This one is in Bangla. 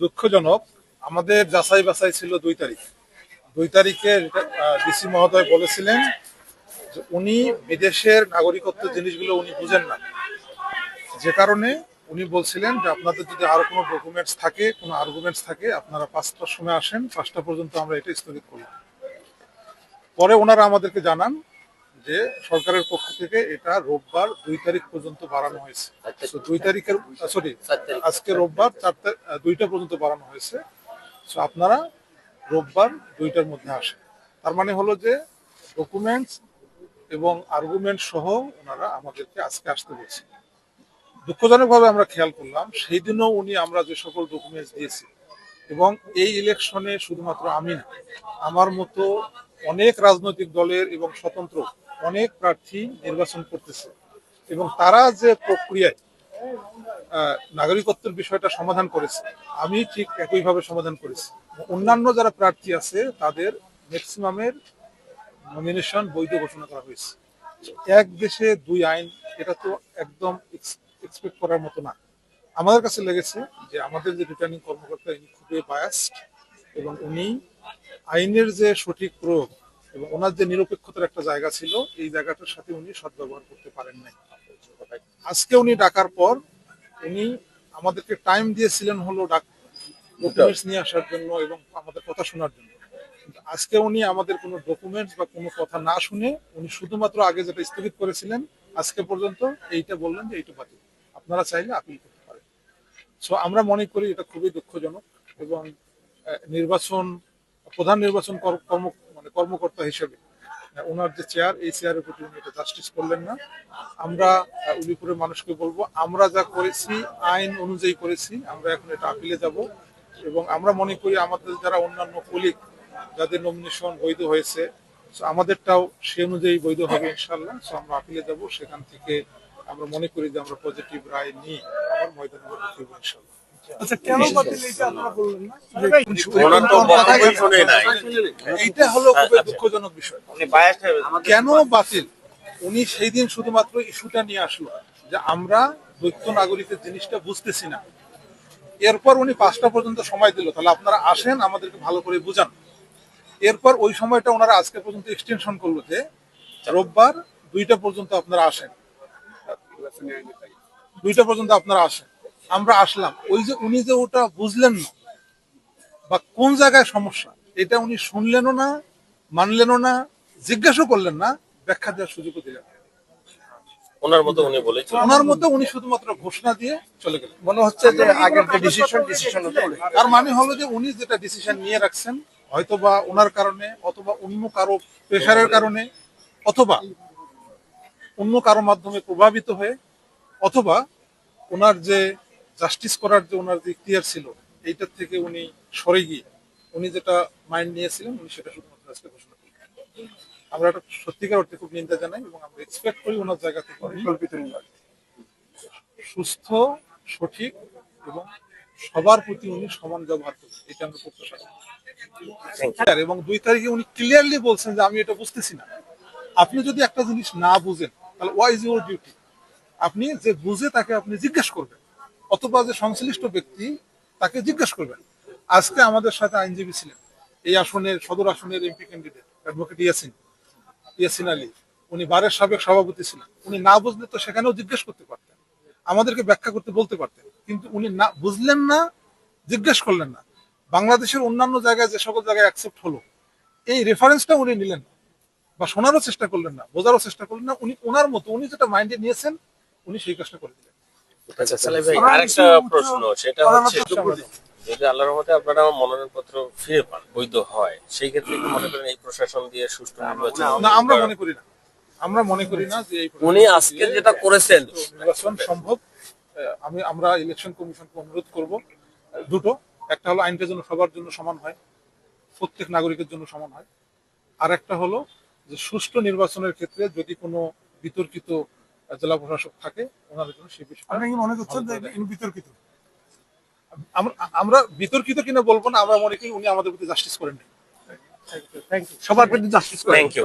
দুঃখজনক, আমাদের যাচাই বাছাই ছিল দুই তারিখ। দুই তারিখে ডিসি মহোদয় বলেছিলেন উনি বিদেশের নাগরিকত্ব জিনিসগুলো উনি বুঝেন না। যে কারণে উনি বলছিলেন যে আপনাদের যদি আরও কোনো ডকুমেন্টস থাকে, কোনো আর্গুমেন্টস থাকে, আপনারা পাঁচটার সময় আসেন, পাঁচটা পর্যন্ত আমরা এটা স্থগিত করলাম। পরে ওনারা আমাদেরকে জানান যে সরকারের পক্ষ থেকে এটা রোববার দুই তারিখ পর্যন্ত বাড়ানো হয়েছে। দুই তারিখের সরি আজকে রোববার আহ, দুইটা পর্যন্ত বাড়ানো হয়েছে। সো আপনারা রোববার দুইটার মধ্যে আসেন। তার মানে হলো যে ডকুমেন্টস এবং আর্গুমেন্ট সহ ওনারা আমাদেরকে আজকে আসতে বলছে। দুঃখজনকভাবে আমরা খেয়াল করলাম সেই দিনও উনি আমরা যে সকল ডকুমেন্টস দিয়েছি এবং এই ইলেকশনে শুধুমাত্র আমি না আমার মতো অনেক রাজনৈতিক দলের এবং স্বতন্ত্র অনেক প্রার্থী নির্বাচন করতেছে। এবং তারা যে প্রক্রিয়ায় নাগরিকত্বের বিষয়টা সমাধান করেছে, আমি ঠিক একইভাবে সমাধান করেছি। অন্যান্য যারা প্রার্থী আছে, তাদের ম্যাক্সিমামের নমিনেশন বৈধ ঘোষণা করা হয়েছে। এক দেশে দুই আইন, এটা তো একদম এক্সপেক্ট করার মতো না। আমাদের কাছে লেগেছে যে আমাদের যে রিটার্নিং কর্মকর্তা, ইনি খুবই বায়াসড এবং উনি আইনের যে সঠিক প্রয়োগ এবং ওনার যে নিরপেক্ষতার একটা জায়গা ছিল এই জায়গাটার সাথে উনি সদ্ব্যবহার করতে পারেন নাই। আজকে উনি ডাকার পর উনি আমাদেরকে টাইম দিয়েছিলেন হলো ডাক ডকুমেন্টস নিয়ে আসার জন্য এবং আমাদের কথা শোনার জন্য। আজকে উনি আমাদের কোনো ডকুমেন্টস বা কোনো কথা না শুনে উনি শুধুমাত্র আগে যেটা স্থগিত করেছিলেন আজকে পর্যন্ত এইটা বললেন যে এইটা বাতিল। আপনারা চাইলে আপিল করতে পারেন। সো আমরা মনে করি এটা খুবই দুঃখজনক এবং নির্বাচন প্রধান নির্বাচন কর- কর্ম কর্মকর্তা হিসেবে ওনার যে চেয়ার এই চেয়ারের প্রতি উনি এটা জাস্টিস করলেন না। আমরা উলিপুরের মানুষকে বলব, আমরা যা করেছি, আইন অনুযায়ী করেছি, আমরা এখন এটা আপিলে যাব। এবং আমরা মনে করি আমাদের যারা অন্যান্য কলিগ যাদের নমিনেশন বৈধ হয়েছে আমাদেরটাও সে অনুযায়ী বৈধ হবে ইনশাল্লাহ সো আমরা আপিলে যাব, সেখান থেকে আমরা মনে করি যে আমরা পজিটিভ রায় নিই আবার ময়দানে ইনশাল্লাহ আচ্ছা কেন বাতিল এইটা আপনারা বললেন না? ওনার তো বক্তব্য শুনে নাই। এইটা হলো খুবই দুঃখজনক বিষয়। কেন বাতিল? উনি সেই দিন শুধুমাত্র ইস্যুটা নিয়ে আসলো যে আমরা দ্বৈত নাগরিকের জিনিসটা বুঝতেছি না। এরপর উনি পাঁচটা পর্যন্ত সময় দিল। তাহলে আপনারা আসেন আমাদেরকে ভালো করে বুঝান। এরপর ওই সময়টা ওনারা আজকে পর্যন্ত এক্সটেনশন করল যে রোববার দুইটা পর্যন্ত আপনারা আসেন। দুইটা পর্যন্ত আপনারা আসেন। আমরা আসলাম। ওই যে উনি যে ওটা বুঝলেন না বা কোন জায়গায় সমস্যা এটা উনি শুনলেনও না মানলেনও না জিজ্ঞাসা করলেন না ব্যাখ্যা দেওয়ার সুযোগও দিলেন ওনার মতো উনি বলেছেন। ওনার মতো উনি শুধুমাত্র ঘোষণা দিয়ে চলে গেলেন। মনে হচ্ছে যে আগের যে ডিসিশন ডিসিশন তার মানে হলো যে উনি যেটা ডিসিশন নিয়ে রাখছেন হয়তোবা ওনার কারণে অথবা অন্য কারও প্রেশারের কারণে অথবা অন্য কারও মাধ্যমে প্রভাবিত হয়ে অথবা ওনার যে জাস্টিস করার যে ওনার যে ইখতিয়ার ছিল এইটার থেকে উনি সরে গিয়ে উনি যেটা মাইন্ড নিয়েছিলেন উনি সেটা শুধুমাত্র আজকে ঘোষণা করলেন। আমরা এটা সত্যিকার অর্থে খুব নিন্দা জানাই এবং আমরা এক্সপেক্ট করি ওনার জায়গা থেকে সুস্থ সঠিক এবং সবার প্রতি উনি সমান ব্যবহার করবেন এটা আমরা প্রত্যাশা করি। এবং দুই তারিখে উনি ক্লিয়ারলি বলছেন যে আমি এটা বুঝতেছি না। আপনি যদি একটা জিনিস না বুঝেন তাহলে ওয়াই ইজ ইউর ডিউটি আপনি যে বুঝে তাকে আপনি জিজ্ঞেস করবেন। অথবা যে সংশ্লিষ্ট ব্যক্তি তাকে জিজ্ঞেস করবেন। আজকে আমাদের সাথে আইনজীবী ছিলেন। এই আসনের, সদর আসনের MP candidate advocate Yasin Yasin Ali. উনি বারের সাবেক সভাপতি ছিলেন। উনি না বুঝলে তো সেখানেও জিজ্ঞেস করতে পারতেন। আমাদেরকে ব্যাখ্যা করতে বলতে পারতেন। কিন্তু উনি না বুঝলেন না, জিজ্ঞেস করলেন না। বাংলাদেশের অন্যান্য জায়গায় যে সকল জায়গায় অ্যাকসেপ্ট হলো, এই রেফারেন্সটা উনি নিলেন না বা শোনারও চেষ্টা করলেন না, বোঝারও চেষ্টা করলেন না। উনি ওনার মতো, উনি যেটা মাইন্ডে নিয়েছেন, উনি সেই কাজটা করে দিলেন। ভাই আরেকটা প্রশ্ন সেটা হচ্ছে যদি আল্লাহর রহমতে আপনারা মনোনয়নপত্র ফিরে পান বৈধ হয় সেই ক্ষেত্রে কি মনে করেন এই প্রশাসন দিয়ে সুষ্ঠু নির্বাচন আমরা মনে করি না। আমরা মনে করি না যে উনি আজকে যেটা করেছেন নির্বাচন সম্ভব। আমি আমরা ইলেকশন কমিশনকে অনুরোধ করব। দুটো একটা হলো আইনটা যেন সবার জন্য সমান হয় প্রত্যেক নাগরিকের জন্য সমান হয়। আর একটা হলো যে সুষ্ঠু নির্বাচনের ক্ষেত্রে যদি কোনো বিতর্কিত জেলা প্রশাসক থাকে ওনাদের জন্য সেই বিষয়ে আপনি কি মনে করছেন যে বিতর্কিত? আমরা- বিতর্কিত কিনা বলব না আমরা মনে করি উনি আমাদের প্রতি জাস্টিস করেন সবার প্রতি জাস্টিস করেন। ইউ